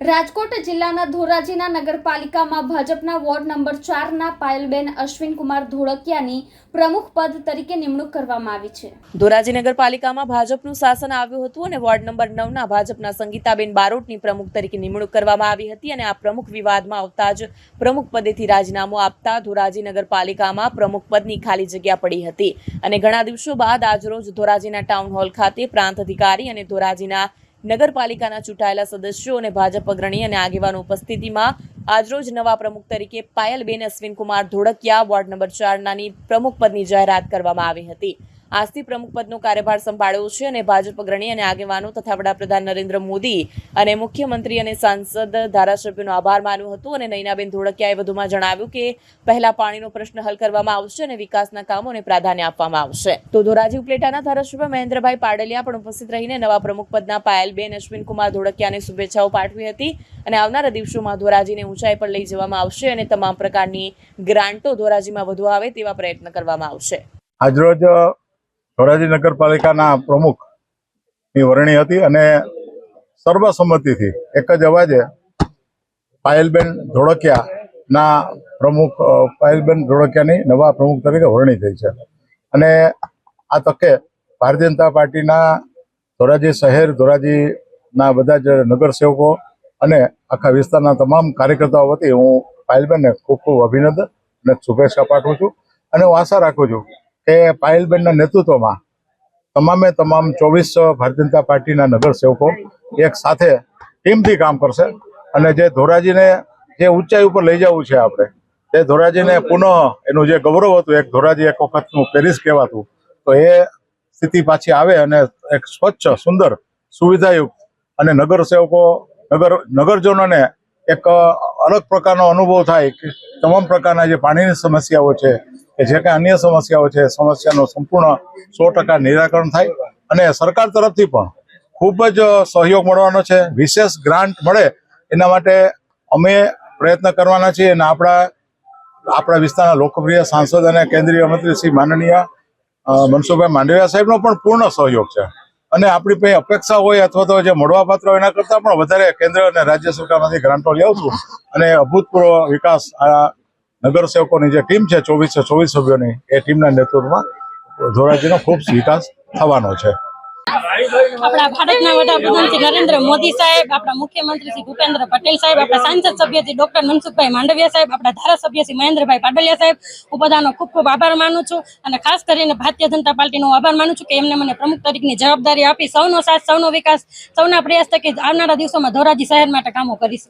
રાજકોટ જિલ્લાના ધોરાજીના નગરપાલિકામાં ભાજપના વોર્ડ નંબર ચારના પાયલબેન અશ્વિનકુમાર ધોળકિયાની પ્રમુખ પદ તરીકે નિમણૂક કરવામાં આવી છે. ધોરાજી નગરપાલિકામાં ભાજપનું શાસન આવ્યું હતું અને વોર્ડ નંબર નવના ભાજપના સંગીતાબેન બારોટની પ્રમુખ તરીકે નિમણૂક કરવામાં આવી હતી અને આ પ્રમુખ વિવાદમાં આવતા જ પ્રમુખ પદેથી રાજીનામું આપતા ધોરાજી નગરપાલિકામાં પ્રમુખ પદની ખાલી જગ્યા પડી હતી. અને ઘણા દિવસો બાદ આજરોજ ધોરાજીના ટાઉન હોલ ખાતે પ્રાંત અધિકારી અને ધોરાજીના નગરપાલિકાના ચૂંટાયેલા સદસ્યો અને ભાજપ અગ્રણી અને આગેવાનો ઉપસ્થિતિમાં આજરોજ નવા પ્રમુખ તરીકે પાયલબેન અશ્વિનકુમાર ધોળકિયા વોર્ડ નંબર ચારનાની પ્રમુખ પદની જાહેરાત કરવામાં આવી હતી. આજથી પ્રમુખ પદનો કાર્યભાર સંભાળ્યો છે અને ભાજપ અગ્રણી અને આગેવાનો તથા વડાપ્રધાન નરેન્દ્ર મોદી અને મુખ્યમંત્રી અને સાંસદ ધારાસભ્યોનો આભાર માન્યો હતો. અને નૈનાબેન ધોળકિયાએ વધુમાં જણાવ્યું કે પહેલા પાણીનો પ્રશ્ન હલ કરવામાં આવશે અને વિકાસના કામોને પ્રાધાન્ય આપવામાં આવશે. તો ધોરાજી ઉપલેટાના ધારાસભ્ય મહેન્દ્રભાઈ પાડલિયા પણ ઉપસ્થિત રહીને નવા પ્રમુખ પદના પાયલબેન અશ્વિનકુમાર ધોળકિયાને શુભેચ્છાઓ પાઠવી હતી અને આવનારા દિવસોમાં ધોરાજીને ઊંચાઈ પર લઈ જવામાં આવશે અને તમામ પ્રકારની ગ્રાન્ટો ધોરાજીમાં વધુ આવે તેવા પ્રયત્ન કરવામાં આવશે. આજરોજ ધોરાજી નગરપાલિકાના પ્રમુખની વરણી હતી અને સર્વસંમતિથી એક જ અવાજે પાયલબેન ધોળકિયાના પ્રમુખ પાયલબેન ધોળકિયાની નવા પ્રમુખ તરીકે વરણી થઈ છે. અને આ તકે ભારતીય જનતા પાર્ટીના ધોરાજી શહેર, ધોરાજીના બધા જ નગરસેવકો અને આખા વિસ્તારના તમામ કાર્યકર્તાઓ વતી હું પાયલબેનને ખૂબ ખૂબ અભિનંદન અને શુભેચ્છા પાઠવું છું. અને હું આશા રાખું છું કે પાયલબેનના નેતૃત્વમાં તમામે તમામ ચોવીસ ભારતીય જનતા પાર્ટીના નગરસેવકો એક સાથે ટીમથી કામ કરશે અને જે ધોરાજીને જે ઊંચાઈ ઉપર લઈ જવું છે આપણે, તે ધોરાજીને પુનઃ એનું જે ગૌરવ હતું, એક ધોરાજી એક વખતનું પેરિસ કહેવાતું, તો એ સ્થિતિ પાછી આવે અને એક સ્વચ્છ, સુંદર, સુવિધાયુક્ત અને નગરસેવકો, નગર, નગરજનોને એક અલગ પ્રકારનો અનુભવ થાય, કે તમામ પ્રકારના જે પાણીની સમસ્યાઓ છે કે જે કાંઈ અન્ય સમસ્યાઓ છે સમસ્યાનું સંપૂર્ણ સો નિરાકરણ થાય અને સરકાર તરફથી પણ ખૂબ જ સહયોગ મળવાનો છે, વિશેષ ગ્રાન્ટ મળે એના માટે અમે પ્રયત્ન કરવાના છીએ અને આપણા આપણા વિસ્તારના લોકપ્રિય સાંસદ અને કેન્દ્રીય મંત્રી શ્રી માનનીય મનસુખભાઈ માંડવિયા સાહેબનો પણ પૂર્ણ સહયોગ છે. અને આપણી પાસે અપેક્ષા હોય અથવા તો જે મળવાપાત્ર હોય એના કરતાં પણ વધારે કેન્દ્ર અને રાજ્ય સરકારમાંથી ગ્રાન્ટો લેવશું અને અભૂતપૂર્વ વિકાસ, આ નગરસેવકોની જે ટીમ છે ચોવીસે ચોવીસ સભ્યોની, એ ટીમના નેતૃત્વમાં ધોરાજીનો ખૂબ વિકાસ થવાનો છે. આપણા ભારતના વડાપ્રધાન શ્રી નરેન્દ્ર મોદી સાહેબ, આપણા મુખ્યમંત્રી શ્રી ભૂપેન્દ્ર પટેલ સાહેબ, આપણા સાંસદ સભ્ય શ્રી ડોક્ટર મનસુખભાઈ માંડવિયા સાહેબ, આપણા ધારાસભ્ય શ્રી મહેન્દ્રભાઈ પાડલિયા સાહેબ, હું બધાનો ખૂબ ખૂબ આભાર માનું છું અને ખાસ કરીને ભારતીય જનતા પાર્ટીનો આભાર માનું છું કે એમને મને પ્રમુખ તરીકેની જવાબદારી આપી, સૌનો સાથ, સૌનો વિકાસ, સૌના પ્રયાસ થકી આવનારા દિવસોમાં ધોરાજી શહેર માટે કામો કરીશું.